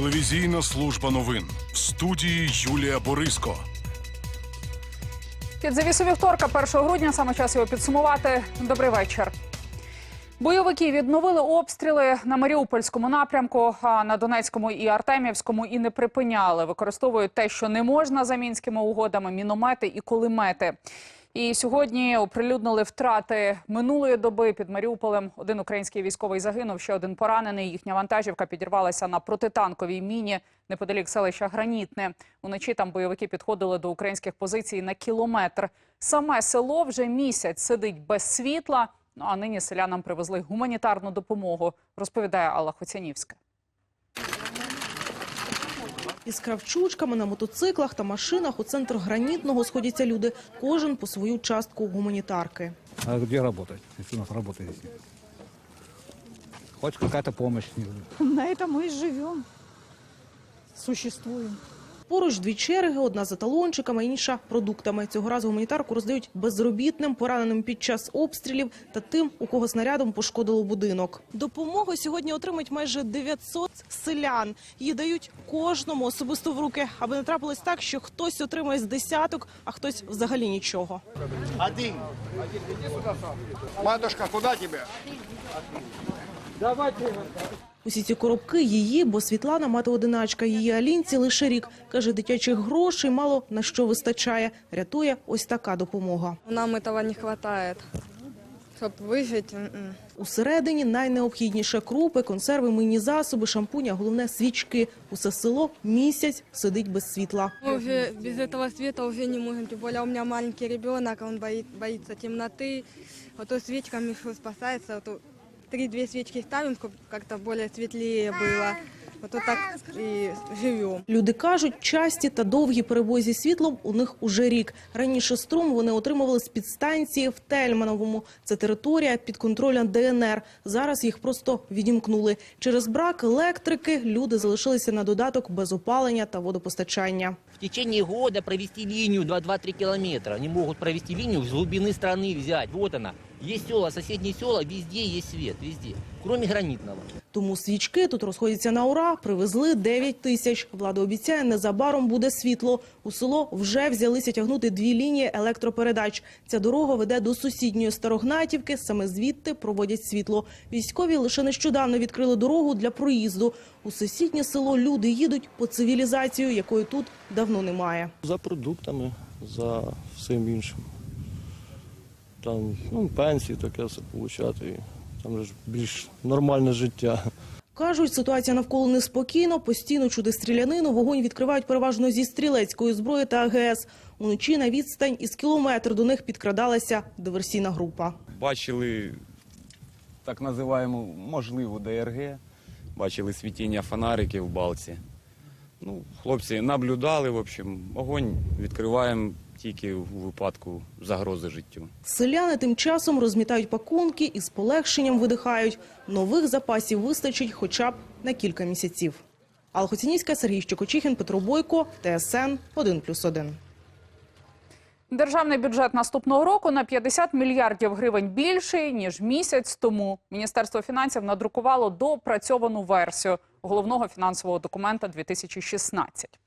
Телевізійна служба новин в студії Юлія Бориско. Під завісу вівторка, 1 грудня, саме час його підсумувати. Добрий вечір. Бойовики відновили обстріли на Маріупольському напрямку, а на Донецькому і Артемівському і не припиняли. Використовують те, що не можна за мінськими угодами, міномети і кулемети. І сьогодні оприлюднили втрати минулої доби під Маріуполем. Один український військовий загинув, ще один поранений. Їхня вантажівка підірвалася на протитанковій міні неподалік селища Гранітне. Уночі там бойовики підходили до українських позицій на кілометр. Саме село вже місяць сидить без світла. Ну а нині селянам привезли гуманітарну допомогу, розповідає Алла Хоцянівська. Із кравчучками на мотоциклах та машинах у центр гранітного сходяться люди. Кожен по свою частку гуманітарки. А де працювати, якщо у нас робота є? Хоч какая-то помощь. На цьому мы и живем, существуем. Поруч дві черги, одна за талончиками, інша продуктами. Цього разу гуманітарку роздають безробітним, пораненим під час обстрілів та тим, у кого снарядом пошкодило будинок. Допомогу сьогодні отримають майже 900 селян. Її дають кожному особисто в руки, аби не трапилось так, що хтось отримає з десяток, а хтось взагалі нічого. Один. Матушка, куда тебе? Усі ці коробки її, бо Світлана мати одиначка. Її Алінці лише рік. Каже, дитячих грошей мало на що вистачає. Рятує ось така допомога. Нам этого не хватает, чтобы выжить. м-м. Усередині найнеобхідніше крупи, консерви, мийні засоби, шампунь, а головне свічки. Усе село місяць сидить без світла. Мы уже без этого света уже не можем. Тем более у меня маленький ребенок, он боит, боится темноты. Вот то свечками что спасается. Вот то три-две свечки ставим, чтобы как-то более светлее было. Вот, вот так и живем. Люди кажуть, часті та довгі перебої зі світлом у них уже рік. Раніше струм вони отримували з підстанції в Тельмановому. Це територія під контролем ДНР. Зараз їх просто відімкнули. Через брак електрики люди залишилися на додаток без опалення та водопостачання. в течение года провести линию 2-2-3 километра. Они могут провести линию с глубины страны взять. Вот она. Есть села, соседние села, везде есть свет, везде. Кроме гранитного. Тому свічки тут розходяться на ура. Привезли 9 тисяч. Влада обіцяє, незабаром буде світло. У село вже взялися тягнути дві лінії електропередач. Ця дорога веде до сусідньої Старогнатівки. Саме звідти проводять світло. Військові лише нещодавно відкрили дорогу для проїзду. У сусіднє село люди їдуть по цивілізацію, якої тут давно немає. За продуктами, за всім іншим. Там ну, пенсії таке все получати. і Там ж більш нормальне життя. Кажуть, ситуація навколо неспокійно, постійно чути стрілянину, вогонь відкривають переважно зі стрілецької зброї та АГС. Уночі на відстань із кілометр до них підкрадалася диверсійна група. бачили так називаємо можливу ДРГ, бачили світіння фонариків в балці. Ну, хлопці наблюдали, в общем, огонь відкриваємо тільки у випадку загрози життю. Селяни тим часом розмітають пакунки і з полегшенням видихають. Нових запасів вистачить хоча б на кілька місяців. Алла Хоцінівська, Сергій Щекочихін, Петро Бойко, ТСН 1+,1. Державний бюджет наступного року на 50 мільярдів гривень більший ніж місяць тому. Міністерство фінансів надрукувало доопрацьовану версію головного фінансового документа 2016.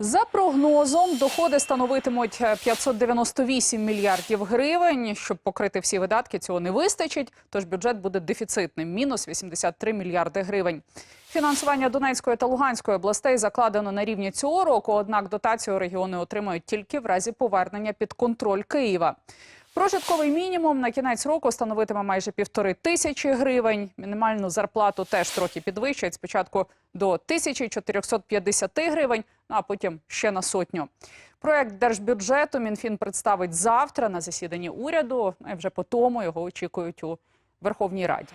За прогнозом, доходи становитимуть е, 598 мільярдів гривень. Щоб покрити всі видатки, цього не вистачить. Тож бюджет буде дефіцитним мінус 83 мільярди гривень. Фінансування Донецької та Луганської областей закладено на рівні цього року. Однак дотацію регіони отримають тільки в разі повернення під контроль Києва. Прожитковий мінімум на кінець року становитиме майже півтори тисячі гривень. Мінімальну зарплату теж трохи підвищать спочатку до 1450 гривень, ну а потім ще на сотню. Проект держбюджету Мінфін представить завтра на засіданні уряду. вже по тому його очікують у Верховній Раді.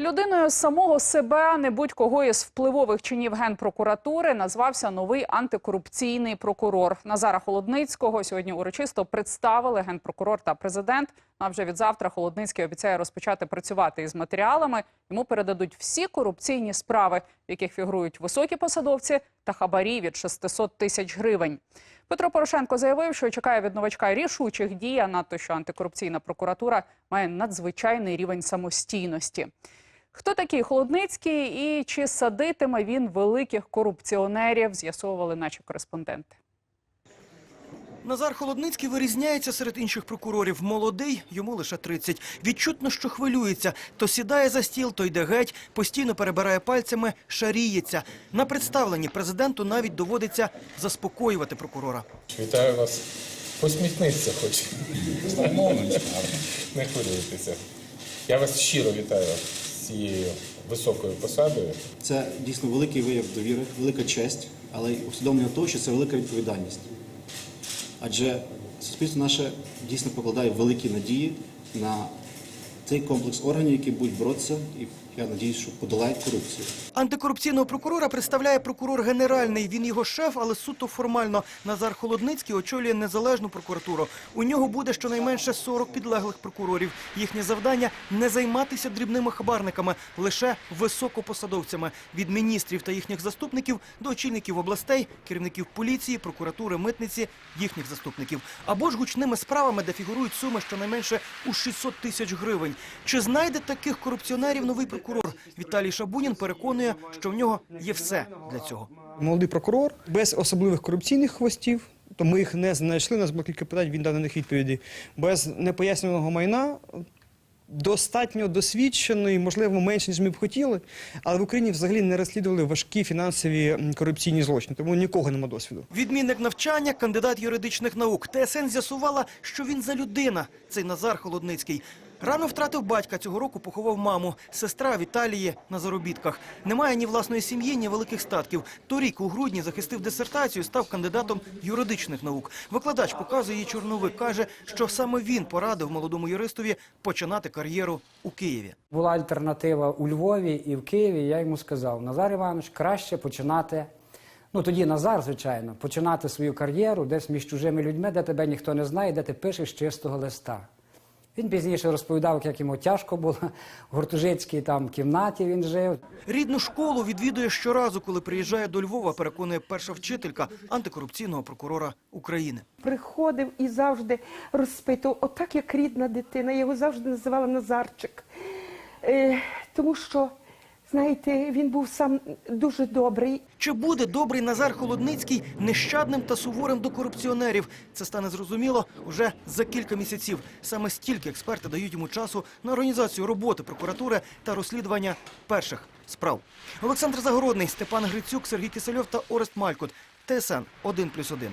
Людиною самого себе, не будь-кого із впливових чинів генпрокуратури, назвався новий антикорупційний прокурор Назара Холодницького. Сьогодні урочисто представили генпрокурор та президент. Ну, А вже від завтра Холодницький обіцяє розпочати працювати із матеріалами. Йому передадуть всі корупційні справи, в яких фігурують високі посадовці та хабарі від 600 тисяч гривень. Петро Порошенко заявив, що чекає від новачка рішучих дій, а надто що антикорупційна прокуратура має надзвичайний рівень самостійності. Хто такий Холодницький і чи садитиме він великих корупціонерів, з'ясовували наші кореспонденти. Назар Холодницький вирізняється серед інших прокурорів. Молодий, йому лише 30. Відчутно, що хвилюється. То сідає за стіл, то йде геть, постійно перебирає пальцями, шаріється. На представленні президенту навіть доводиться заспокоювати прокурора. Вітаю вас. Посміхнися хоч. Не хвилюйтеся. Я вас щиро вітаю цією високою посадою. Це дійсно великий вияв довіри, велика честь, але й усвідомлення того, що це велика відповідальність. Адже суспільство наше дійсно покладає великі надії на цей комплекс органів, які будуть боротися, і я надіюсь, що подолають корупцію. Антикорупційного прокурора представляє прокурор генеральний. Він його шеф, але суто формально. Назар Холодницький очолює незалежну прокуратуру. У нього буде щонайменше 40 підлеглих прокурорів. Їхнє завдання не займатися дрібними хабарниками, лише високопосадовцями від міністрів та їхніх заступників до очільників областей, керівників поліції, прокуратури, митниці, їхніх заступників, або ж гучними справами, де фігурують суми щонайменше у 600 тисяч гривень. Чи знайде таких корупціонерів новий прокурор? Віталій Шабунін переконує, що в нього є все для цього. молодий прокурор без особливих корупційних хвостів. То ми їх не знайшли. У нас було кілька питань, він дав на них відповіді. Без непоясненого майна достатньо досвідчений, можливо, менше, ніж ми б хотіли, але в Україні взагалі не розслідували важкі фінансові корупційні злочини, тому нікого нема досвіду. Відмінник навчання, кандидат юридичних наук. ТСН з'ясувала, що він за людина, цей Назар Холодницький. Рано втратив батька, цього року поховав маму. Сестра в Італії на заробітках. Немає ні власної сім'ї, ні великих статків. Торік у грудні захистив дисертацію, став кандидатом юридичних наук. Викладач показує її чорновик. Каже, що саме він порадив молодому юристові починати кар'єру у Києві. Була альтернатива у Львові і в Києві. Я йому сказав: Назар Іванович, краще починати. Ну тоді Назар, звичайно, починати свою кар'єру десь між чужими людьми, де тебе ніхто не знає, де ти пишеш чистого листа. Він пізніше розповідав, як йому тяжко було в гуртожитській там кімнаті. Він жив. Рідну школу відвідує щоразу, коли приїжджає до Львова, переконує перша вчителька антикорупційного прокурора України. Приходив і завжди розпитував, отак як рідна дитина. Я його завжди називала Назарчик. Е, тому що, знаєте, він був сам дуже добрий. Чи буде добрий Назар Холодницький нещадним та суворим до корупціонерів? Це стане зрозуміло уже за кілька місяців. Саме стільки експерти дають йому часу на організацію роботи прокуратури та розслідування перших справ. Олександр Загородний, Степан Грицюк, Сергій Кисельов та Орест Малькут. ТСН 1+,1.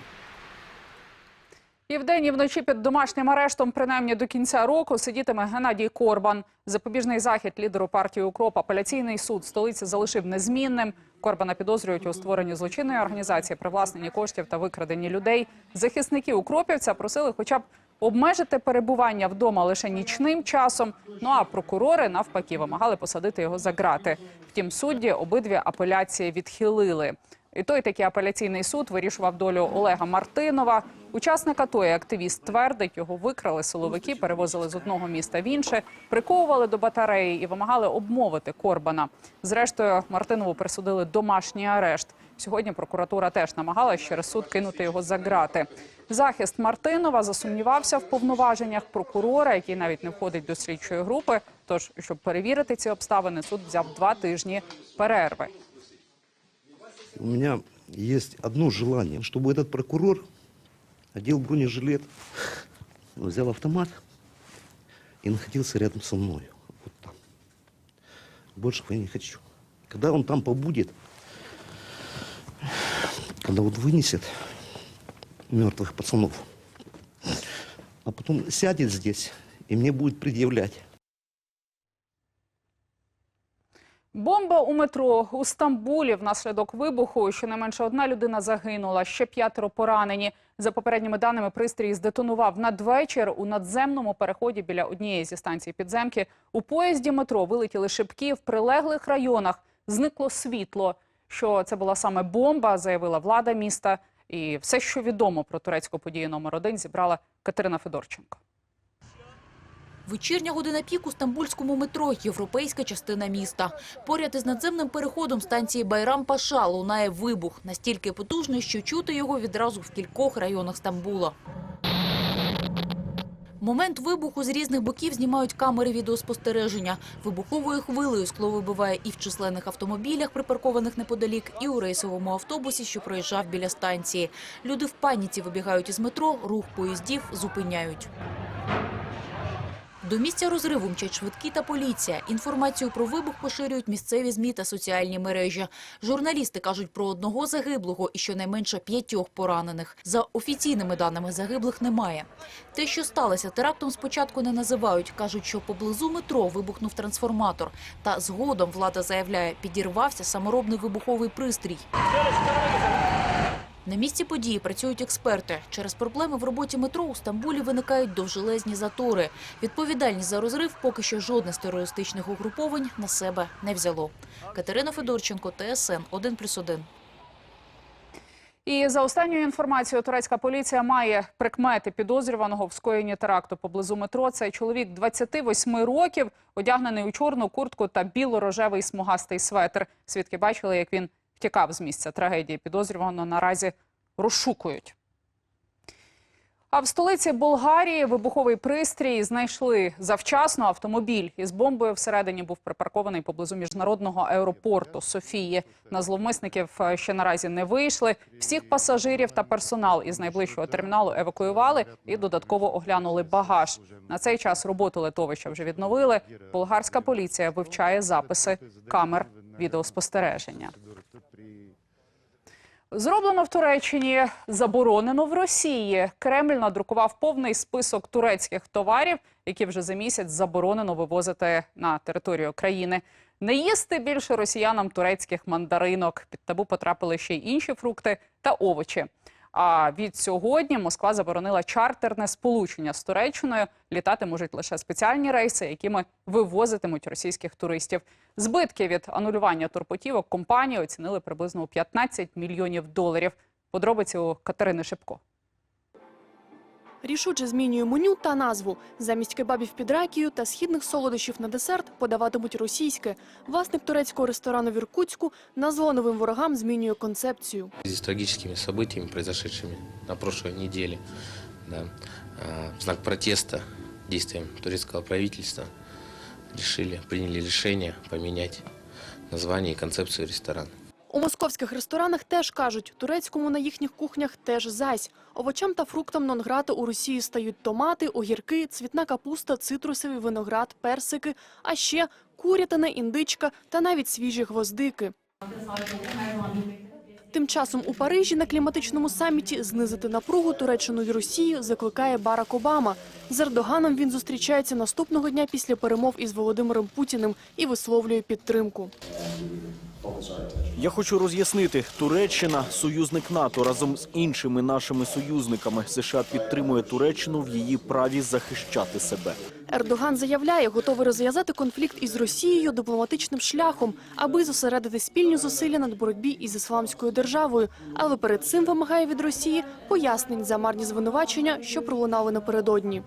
І вдень, і вночі під домашнім арештом, принаймні до кінця року, сидітиме Геннадій Корбан. Запобіжний захід лідеру партії «Укроп» апеляційний суд столиці залишив незмінним. Корбана підозрюють у створенні злочинної організації, привласненні коштів та викраденні людей. Захисники укропівця просили хоча б обмежити перебування вдома лише нічним часом. Ну а прокурори навпаки вимагали посадити його за ґрати. Втім, судді обидві апеляції відхилили. І той такий апеляційний суд вирішував долю Олега Мартинова. Учасника тої активіст твердить, його викрали силовики, перевозили з одного міста в інше, приковували до батареї і вимагали обмовити Корбана. Зрештою, Мартинову присудили домашній арешт. Сьогодні прокуратура теж намагалась через суд кинути його за ґрати. Захист Мартинова засумнівався в повноваженнях прокурора, який навіть не входить до слідчої групи. Тож, щоб перевірити ці обставини, суд взяв два тижні перерви. У меня есть одно желание, чтобы этот прокурор одел бронежилет, взял автомат и находился рядом со мной. Вот там. Большего я не хочу. Когда он там побудет, когда вот вынесет мертвых пацанов, а потом сядет здесь и мне будет предъявлять. У метро у Стамбулі внаслідок вибуху. Щонайменше одна людина загинула, ще п'ятеро поранені. За попередніми даними, пристрій здетонував надвечір у надземному переході біля однієї зі станцій підземки. У поїзді метро вилетіли шибки в прилеглих районах. Зникло світло. Що це була саме бомба, заявила влада міста. І все, що відомо про турецьку подію номер один, зібрала Катерина Федорченко. Вечірня година пік у стамбульському метро – європейська частина міста. Поряд із надземним переходом станції Байрам-Паша лунає вибух. Настільки потужний, що чути його відразу в кількох районах Стамбула. Момент вибуху з різних боків знімають камери відеоспостереження. Вибуховою хвилею скло вибиває і в численних автомобілях, припаркованих неподалік, і у рейсовому автобусі, що проїжджав біля станції. Люди в паніці вибігають із метро, рух поїздів зупиняють. До місця розриву мчать швидкі та поліція. Інформацію про вибух поширюють місцеві ЗМІ та соціальні мережі. Журналісти кажуть про одного загиблого і щонайменше п'ятьох поранених. За офіційними даними загиблих немає. Те, що сталося терактом, спочатку не називають. Кажуть, що поблизу метро вибухнув трансформатор. Та згодом влада заявляє, підірвався саморобний вибуховий пристрій. На місці події працюють експерти. Через проблеми в роботі метро у Стамбулі виникають довжелезні затори. Відповідальність за розрив поки що жодне з терористичних угруповань на себе не взяло. Катерина Федорченко, ТСН 1+,1. І за останньою інформацією, турецька поліція має прикмети підозрюваного в скоєнні теракту поблизу метро. Цей чоловік 28 років, одягнений у чорну куртку та біло-рожевий смугастий светр. Свідки бачили, як він втікав з місця трагедії. Підозрюваного наразі розшукують. А в столиці Болгарії вибуховий пристрій знайшли завчасно. Автомобіль із бомбою всередині був припаркований поблизу міжнародного аеропорту Софії. На зловмисників е, ще наразі не вийшли. Всіх пасажирів та персонал із найближчого терміналу евакуювали і додатково оглянули багаж. На цей час роботу литовища вже відновили. Болгарська поліція вивчає записи камер відеоспостереження. Зроблено в Туреччині, заборонено в Росії. Кремль надрукував повний список турецьких товарів, які вже за місяць заборонено вивозити на територію країни. Не їсти більше росіянам турецьких мандаринок. Під табу потрапили ще й інші фрукти та овочі. А від сьогодні Москва заборонила чартерне сполучення з Туреччиною. Літати можуть лише спеціальні рейси, якими вивозитимуть російських туристів. Збитки від анулювання турпотівок компанії оцінили приблизно у 15 мільйонів доларів. Подробиці у Катерини Шипко. Рішуче змінює меню та назву. Замість кебабів під ракію та східних солодощів на десерт подаватимуть російське. Власник турецького ресторану в Іркутську назву новим ворогам змінює концепцію. С трагическими событиями, произошедшими на прошлой неделе, да, в знак протеста действиям турецкого правительства решили, приняли решение поменять название и концепцию ресторана. У московських ресторанах теж кажуть, турецькому на їхніх кухнях теж зась. Овочам та фруктам нонграти у Росії стають томати, огірки, цвітна капуста, цитрусовий виноград, персики, а ще курятина, індичка та навіть свіжі гвоздики. Тим часом у Парижі на кліматичному саміті знизити напругу Туреччину і Росію закликає Барак Обама. З Ердоганом він зустрічається наступного дня після перемов із Володимиром Путіним і висловлює підтримку. Я хочу роз'яснити, Туреччина – союзник НАТО разом з іншими нашими союзниками. США підтримує Туреччину в її праві захищати себе. Ердоган заявляє, готовий розв'язати конфлікт із Росією дипломатичним шляхом, аби зосередити спільні зусилля над боротьбі із ісламською державою. Але перед цим вимагає від Росії пояснень за марні звинувачення, що пролунали напередодні.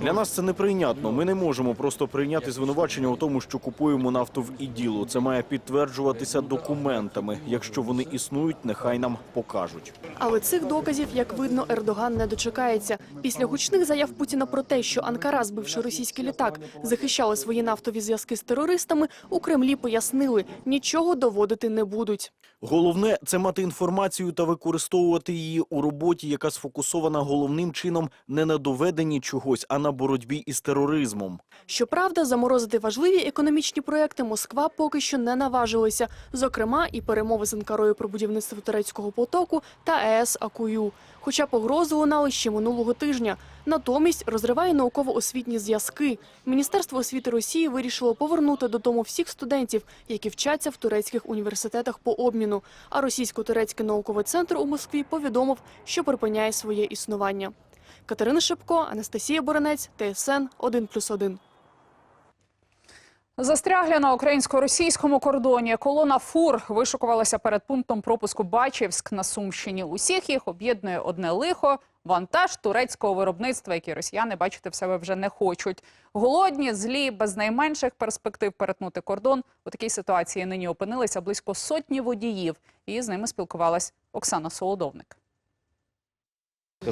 Для нас це неприйнятно. Ми не можемо просто прийняти звинувачення у тому, що купуємо нафту в іділу. Це має підтверджуватися документами. Якщо вони існують, нехай нам покажуть. Але цих доказів, як видно, Ердоган не дочекається. Після гучних заяв Путіна про те, що Анкара, збивши російський літак, захищала свої нафтові зв'язки з терористами, у Кремлі пояснили, нічого доводити не будуть. Головне це мати інформацію та використовувати її у роботі, яка сфокусована головним чином не на доведенні чогось, а на боротьбі із тероризмом. Щоправда, заморозити важливі економічні проекти Москва поки що не наважилася. Зокрема, і перемови з Анкарою про будівництво турецького потоку та АЕС Акую. Хоча погрози лунали ще минулого тижня. Натомість розриває науково-освітні зв'язки. Міністерство освіти Росії вирішило повернути додому всіх студентів, які вчаться в турецьких університетах по обміну. А російсько-турецький науковий центр у Москві повідомив, що припиняє своє існування. Катерина Шипко, Анастасія Боронець, ТСН 1+,1. Застрягли на українсько-російському кордоні. Колона фур вишукувалася перед пунктом пропуску Бачівськ на Сумщині. Усіх їх об'єднує одне лихо – вантаж турецького виробництва, який росіяни бачити в себе вже не хочуть. Голодні, злі, без найменших перспектив перетнути кордон. У такій ситуації нині опинилися близько сотні водіїв. І з ними спілкувалась Оксана Солодовник.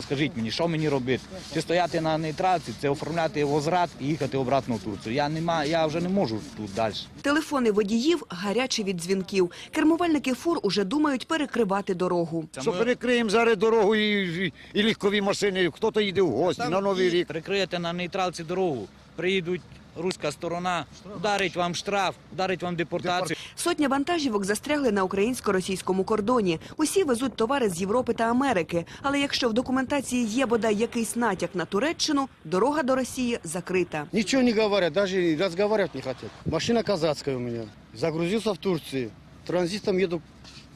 Скажіть мені, що мені робити? Чи стояти на нейтралці, це оформляти возврат і їхати обратно в Турцію. Я, нема, я вже не можу тут далі. Телефони водіїв гарячі від дзвінків. Кермувальники фур уже думають перекривати дорогу. Що перекриємо зараз дорогу і, і, і легкові машини, хто-то їде в гості на Новий рік. Прикриєте на нейтралці дорогу, приїдуть руська сторона, ударить вам штраф, ударить вам депортацію. Сотня вантажівок застрягли на українсько-російському кордоні. Усі везуть товари з Європи та Америки. Але якщо в документації є бодай якийсь натяк на Туреччину, дорога до Росії закрита. Ничего не говорят, даже разговаривать не хотят. Машина казахская у меня. Загрузился в Турции. Транзитом еду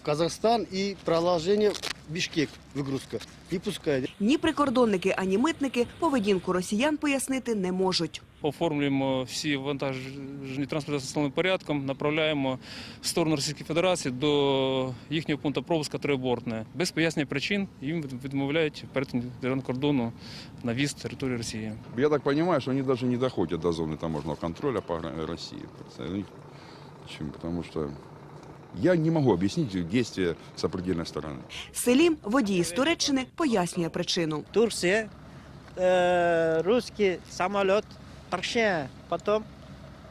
в Казахстан и продолжение в Бишкек выгрузка. Не. Ні прикордонники, ані митники поведінку росіян пояснити не можуть Оформлюємо всі вантажні транспорти за встановленим порядком, направляємо в сторону Російської Федерації до їхнього пункту пропуска Трибортне. Без пояснення причин їм відмовляють перетин державного кордону на в'їзд території Росії. Я так понимаю, что они даже не доходят до зоны таможенного контроля по гра- России. Представляете? Почему? Потому что я не могу объяснить действия сопредельной стороны. Селім, водій з Туреччини, пояснює причину. Турция, э, русский самолет, торше, потом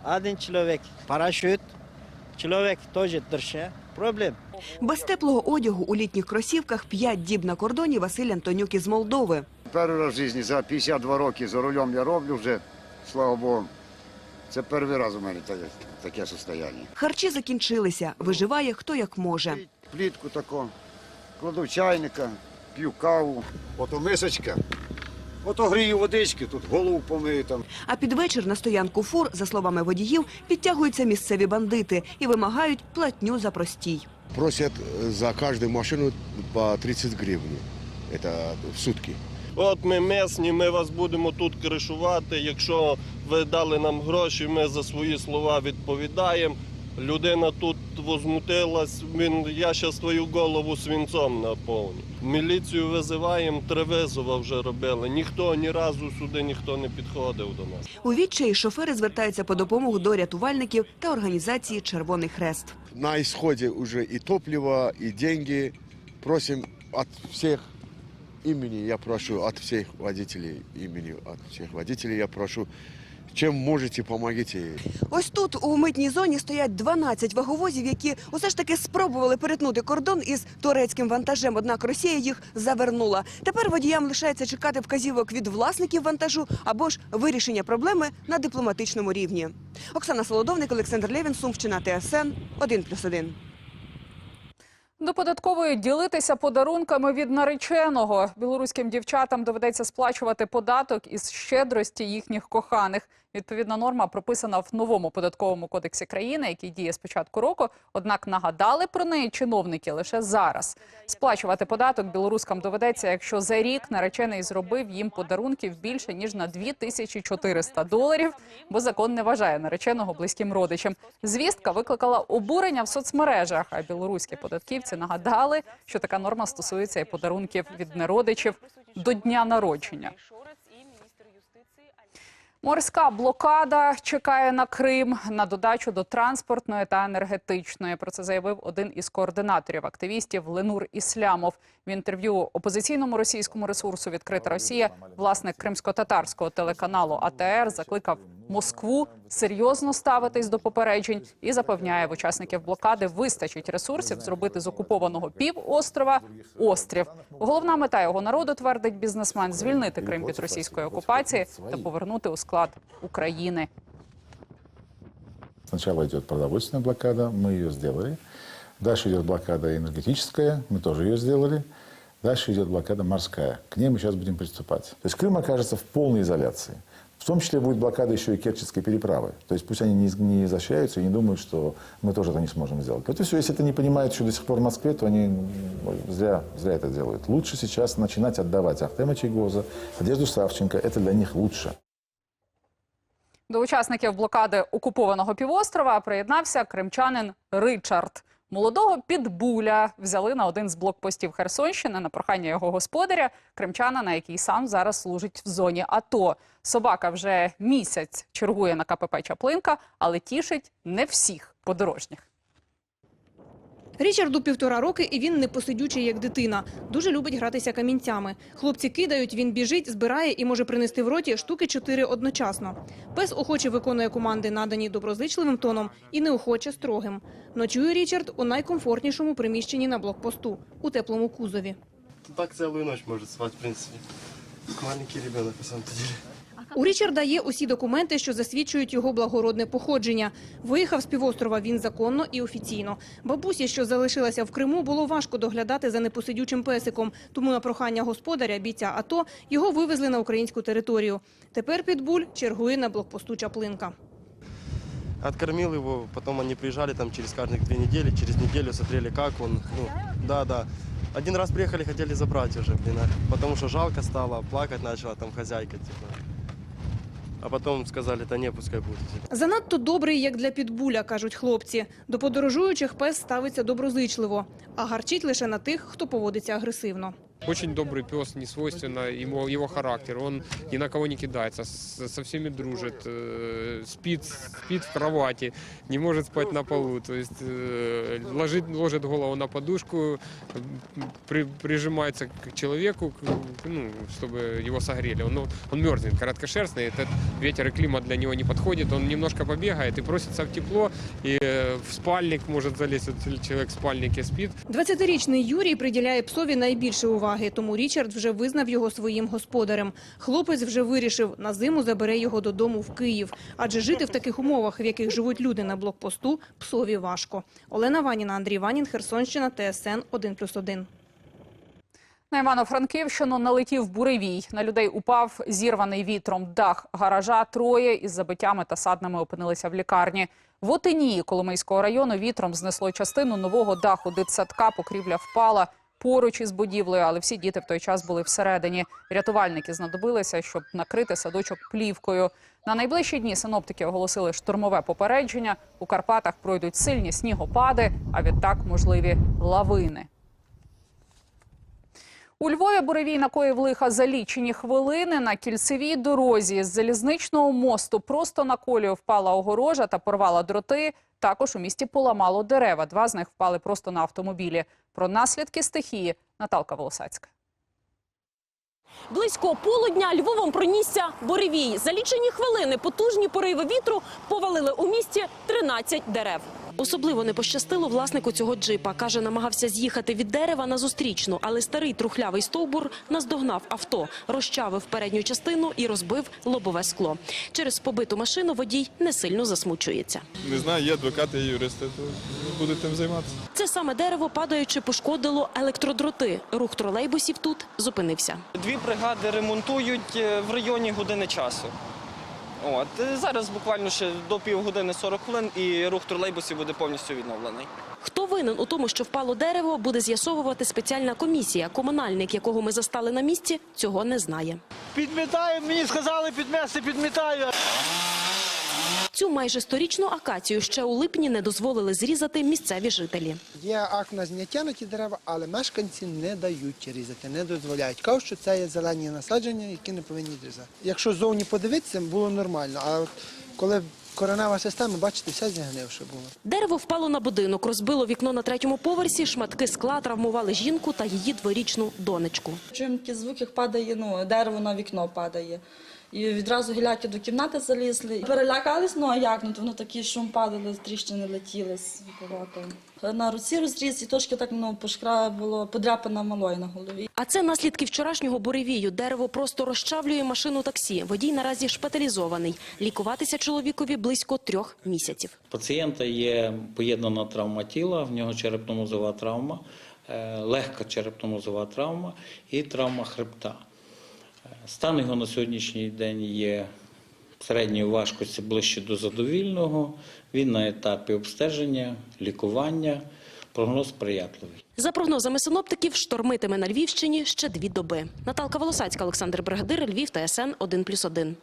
один человек, парашют, человек тоже торше. Проблем. Без теплого одягу у літніх кросівках п'ять діб на кордоні Василь Антонюк із Молдови. Перший раз в житті за 52 роки за рулем я роблю вже, слава Богу. Це перший раз у мене таке, таке состояние. Харчі закінчилися. Виживає хто як може. Плітку таку, кладу чайника, п'ю каву. Ото мисочка. Ото грію водички, тут голову помию там. А під вечір на стоянку фур, за словами водіїв, підтягуються місцеві бандити і вимагають платню за простій. Просят за каждую машину по 30 гривен. Это в сутки. От ми місні, ми вас будемо тут кришувати. Якщо ви дали нам гроші, ми за свої слова відповідаємо. Людина тут возмутилась, він, я зараз свою голову свинцом наповню. Міліцію визиваємо, три визова вже робили. Ніхто ні разу сюди ніхто не підходив до нас. У відчаї шофери звертаються по допомогу до рятувальників та організації Червоний Хрест. На исходе уже и топливо, и деньги. Просим от всех имени, я прошу, от всех водителей, имени от всех водителей, я прошу, чем можете, помогите. Ось тут у митній зоні стоять 12 ваговозів, які усе ж таки спробували перетнути кордон із турецьким вантажем. Однак Росія їх завернула. Тепер водіям лишається чекати вказівок від власників вантажу або ж вирішення проблеми на дипломатичному рівні. Оксана Солодовник, Олександр Левін, Сумщина, ТСН 1+,1. До податкової ділитися подарунками від нареченого. Білоруським дівчатам доведеться сплачувати податок із щедрості їхніх коханих. Відповідна норма прописана в новому податковому кодексі країни, який діє з початку року. Однак нагадали про неї чиновники лише зараз. Сплачувати податок білорускам доведеться, якщо за рік наречений зробив їм подарунків більше ніж на 2400 доларів, бо закон не вважає нареченого близьким родичем. Звістка викликала обурення в соцмережах. А білоруські податківці нагадали, що така норма стосується і подарунків від неродичів до дня народження. Морська блокада чекає на Крим на додачу до транспортної та енергетичної. Про це заявив один із координаторів активістів Ленур Іслямов. В інтерв'ю опозиційному російському ресурсу Відкрита Росія власник кримсько-татарського телеканалу АТР закликав Москву серйозно ставитись до попереджень і запевняє в учасників блокади вистачить ресурсів зробити з окупованого півострова острів. Головна мета його народу твердить бізнесмен звільнити Крим від російської окупації та повернути у склад України. Сначала идет продовольственная блокада, мы ее сделали. Дальше идет блокада энергетическая, мы тоже ее сделали. Дальше идет блокада морская. К ней мы сейчас будем приступать. То есть Крым окажется в полной изоляции. В том числе будет блокада еще и Керченской переправы. То есть пусть они не, не изощряются и не думают, что мы тоже это не сможем сделать. Вот и все. Если это не понимают еще до сих пор в Москве, то они ой, зря, зря это делают. Лучше сейчас начинать отдавать Ахтема Чайгоза, Надежду Савченко. Это для них лучше. До учасників блокади окупованого півострова приєднався кримчанин Ричард. Молодого підбуля взяли на один з блокпостів Херсонщини на прохання його господаря, кримчана, на який сам зараз служить в зоні АТО. Собака вже місяць чергує на КПП Чаплинка, але тішить не всіх подорожніх. Річарду півтора роки, і він непосидючий, як дитина. Дуже любить гратися камінцями. Хлопці кидають, він біжить, збирає і може принести в роті штуки чотири одночасно. Пес охоче виконує команди, надані доброзичливим тоном, і неохоче строгим. Ночує Річард у найкомфортнішому приміщенні на блокпосту – у теплому кузові. Так целую ночь может спать, в принципе. Маленький ребенок, на самом деле. У Річарда є усі документи, що засвідчують його благородне походження. Виїхав з півострова він законно і офіційно. Бабусі, що залишилася в Криму, було важко доглядати за непосидючим песиком. Тому на прохання господаря, бійця АТО, його вивезли на українську територію. Тепер Підбуль чергує на блокпосту Чаплинка. Откормил его, потом они приезжали там через каждых две недели, через неделю смотрели, как он. Ну, да, да. Один раз приехали, хотели забрать уже, блин, потому что жалко стало, плакать начала там хозяйка, типа. А потом сказали, та не, пускай буде. Занадто добрий, як для Підбуля, кажуть хлопці. До подорожуючих пес ставиться доброзичливо, а гарчить лише на тих, хто поводиться агресивно. Очень добрый пес, не свойственно ему, его характер. Он ни на кого не кидается, с- со всеми дружит, э, спит, спит в кровати, не может спать на полу. То есть э, ложит, ложит голову на подушку, м, при- прижимается к человеку, к- ну, чтобы его согрели. Он, ну, он мерзнет, короткошерстный, этот ветер и климат для него не подходит. Он немножко побегает и просится в тепло, и э, в спальник может залезть, вот человек в спальнике спит. 20-річний Юрій приділяє псові найбільше уваги, тому Річард вже визнав його своїм господарем. Хлопець вже вирішив, на зиму забере його додому в Київ. Адже жити в таких умовах, в яких живуть люди на блокпосту, псові важко. Олена Ваніна, Андрій Ванін, Херсонщина, ТСН 1+,1. На Івано-Франківщину налетів буревій. На людей упав зірваний вітром дах гаража. Троє із забиттями та саднами опинилися в лікарні. В Отинії Коломийського району вітром знесло частину нового даху дитсадка. Покрівля впала поруч із будівлею, але всі діти в той час були всередині. Рятувальники знадобилися, щоб накрити садочок плівкою. На найближчі дні синоптики оголосили штормове попередження. У Карпатах пройдуть сильні снігопади, а відтак можливі лавини. У Львові буревій накоїв лиха за лічені хвилини на кільцевій дорозі з залізничного мосту просто на колію впала огорожа та порвала дроти. Також у місті поламало дерева. Два з них впали просто на автомобілі. Про наслідки стихії Наталка Волосацька. Близько полудня Львовом пронісся буревій. За лічені хвилини потужні пориви вітру повалили у місті 13 дерев. Особливо не пощастило власнику цього джипа. Каже, намагався з'їхати від дерева на зустрічну, але старий трухлявий стовбур наздогнав авто, розчавив передню частину і розбив лобове скло. Через побиту машину водій не сильно засмучується. Не знаю, є адвокати, є юристи, то будуть тим займатися. Це саме дерево, падаючи, пошкодило електродроти. Рух тролейбусів тут зупинився. Дві бригади ремонтують е, в районі години часу. От е, зараз буквально ще до півгодини 40 хвилин і рух тролейбусів буде повністю відновлений. Хто винен у тому, що впало дерево, буде з'ясовувати спеціальна комісія. Комунальник, якого ми застали на місці, цього не знає. Підмітаю, мені сказали підмести, підмітаю. Цю майже сторічну акацію ще у липні не дозволили зрізати місцеві жителі. Є акт на зняття на ті дерева, але мешканці не дають різати, не дозволяють. Кажуть, що це є зелені насадження, які не повинні різати. Якщо зовні подивитися, було нормально. А от коли коренева система, бачите, вся зігнивша була. Дерево впало на будинок, розбило вікно на третьому поверсі, шматки скла травмували жінку та її дворічну донечку. Чуємо такі звуки, як падає, ну, дерево на вікно падає. І відразу гіляки до кімнати залізли. Перелякались, ну а як? Ну, то воно такий шум падали, тріщини летіли з болота. На руці розріз і трошки так ну, пошкра було подряпана малою на голові. А це наслідки вчорашнього буревію. Дерево просто розчавлює машину таксі. Водій наразі шпиталізований. Лікуватися чоловікові близько трьох місяців. пацієнта є поєднана травма тіла, в нього черепно-мозова травма, е, легка черепно-мозова травма і травма хребта. Стан його на сьогоднішній день є середньої важкості ближче до задовільного. Він на етапі обстеження, лікування, прогноз сприятливий. За прогнозами синоптиків, штормитиме на Львівщині ще дві доби. Наталка Волосацька, Олександр Бригадир, Львів, ТСН 1+,1.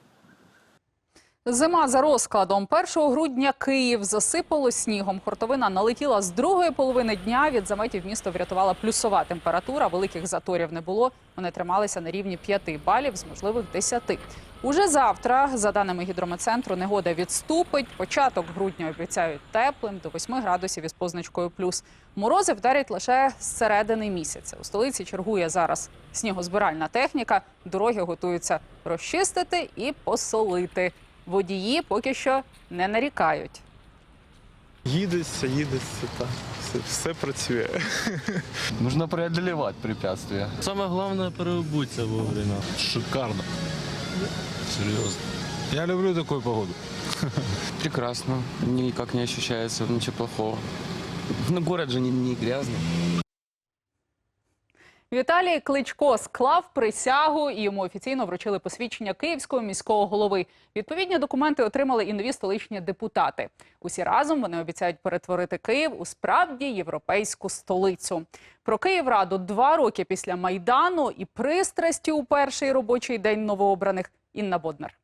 Зима за розкладом. 1 грудня Київ засипало снігом. Хортовина налетіла з другої половини дня. Від заметів місто врятувала плюсова температура. Великих заторів не було. Вони трималися на рівні 5 балів з можливих 10. Уже завтра, за даними гідрометцентру, негода відступить. Початок грудня обіцяють теплим до 8 градусів із позначкою плюс. Морози вдарять лише з середини місяця. У столиці чергує зараз снігозбиральна техніка. Дороги готуються розчистити і посолити. Водії поки що не нарікають. Їдеться, їдеться, так. Все, все працює. Нужно преодолевать препятствия. Самое главное переобуться вовремя. Шикарно. Серьезно. Я люблю такую погоду. Прекрасно. Никак не ощущается ничего плохого. Но город же не, не грязный. Віталій Кличко склав присягу і йому офіційно вручили посвідчення київського міського голови. Відповідні документи отримали і нові столичні депутати. Усі разом вони обіцяють перетворити Київ у справді європейську столицю. Про Київраду два роки після майдану і пристрасті у перший робочий день новообраних Інна Боднар.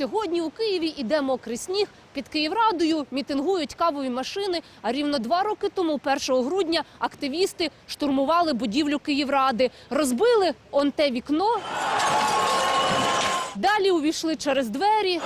Сьогодні у Києві іде мокрий сніг. Під Київрадою мітингують кавові машини. А рівно два роки тому, 1 грудня, активісти штурмували будівлю Київради, розбили он те вікно. Далі увійшли через двері.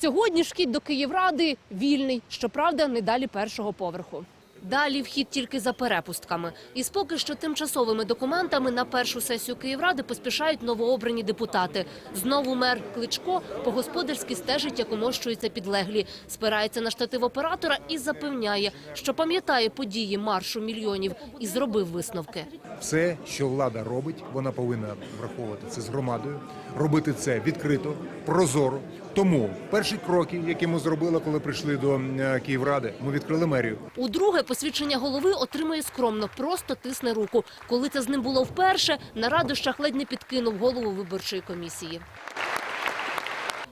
Сьогодні вхід до Київради вільний, щоправда, не далі першого поверху. Далі вхід тільки за перепустками. І поки що тимчасовими документами на першу сесію Київради поспішають новообрані депутати. Знову мер Кличко по-господарськи стежить, як умощуються підлеглі. Спирається на штатив оператора і запевняє, що пам'ятає події маршу мільйонів і зробив висновки. Все, що влада робить, вона повинна враховувати це з громадою, робити це відкрито, прозоро. Тому перші кроки, які ми зробили, коли прийшли до е, Київради, ми відкрили мерію. Удруге посвідчення голови отримує скромно, просто тисне руку. Коли це з ним було вперше, на радощах ледь не підкинув голову виборчої комісії.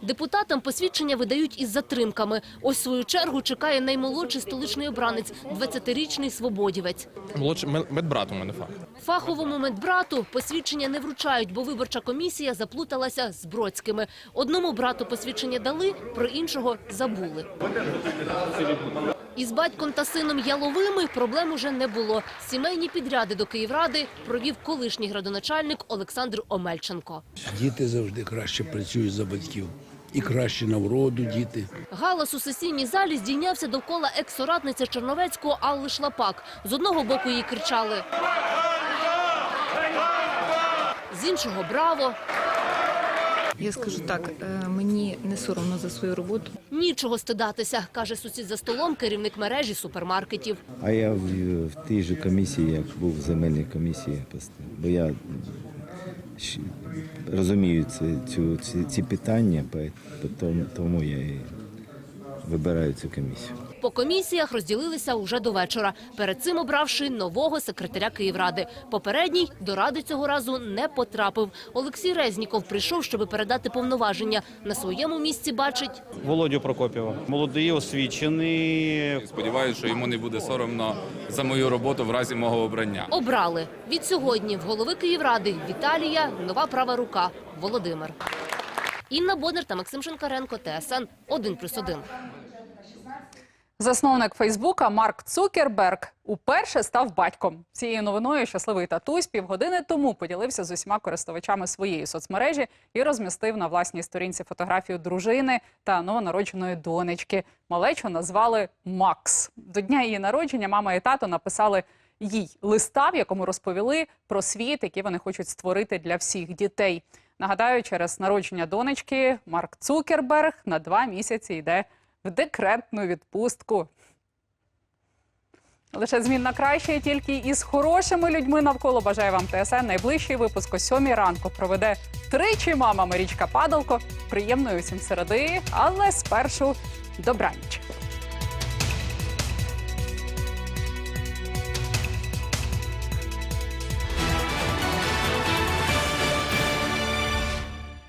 Депутатам посвідчення видають із затримками. Ось свою чергу чекає наймолодший столичний обранець – 20-річний свободівець. Молодший медбрат у мене факт. Фаховому медбрату посвідчення не вручають, бо виборча комісія заплуталася з Бродськими. Одному брату посвідчення дали, про іншого забули. Із батьком та сином Яловими проблем уже не було. Сімейні підряди до Київради провів колишній градоначальник Олександр Омельченко. Діти завжди краще працюють за батьків. І краще на вроду діти. Галас у сесійній залі здійнявся довкола екс-соратниця Черновецького Алли Шлапак. З одного боку їй кричали з іншого браво. Я скажу так, е, мені не соромно за свою роботу. Нічого стидатися, каже сусід за столом, керівник мережі супермаркетів. А я в, в тій же комісії, як був в земельній комісії, бо я розумію ці, ці, ці питання, тому я і вибираю цю комісію. По комісіях розділилися уже до вечора, перед цим обравши нового секретаря Київради. Попередній до ради цього разу не потрапив. Олексій Резніков прийшов, щоб передати повноваження. На своєму місці бачить Володю Прокопєва. Молодий, освічений. Сподіваюся, що йому не буде соромно за мою роботу в разі мого обрання. Обрали. Від сьогодні в голови Київради Віталія нова права рука Володимир. Інна Боднер та Максим Шинкаренко, ТСН 1+,1. Засновник Фейсбука Марк Цукерберг уперше став батьком. Цією новиною щасливий татусь півгодини тому поділився з усіма користувачами своєї соцмережі і розмістив на власній сторінці фотографію дружини та новонародженої донечки. Малечу назвали Макс. До дня її народження мама і тато написали їй листа, в якому розповіли про світ, який вони хочуть створити для всіх дітей. Нагадаю, через народження донечки Марк Цукерберг на два місяці йде в декретну відпустку. Лише змін на краще тільки із хорошими людьми навколо бажає вам ТСН. Найближчий випуск о сьомій ранку проведе тричі мама Марічка Падалко. Приємної усім середи, але спершу добраніч.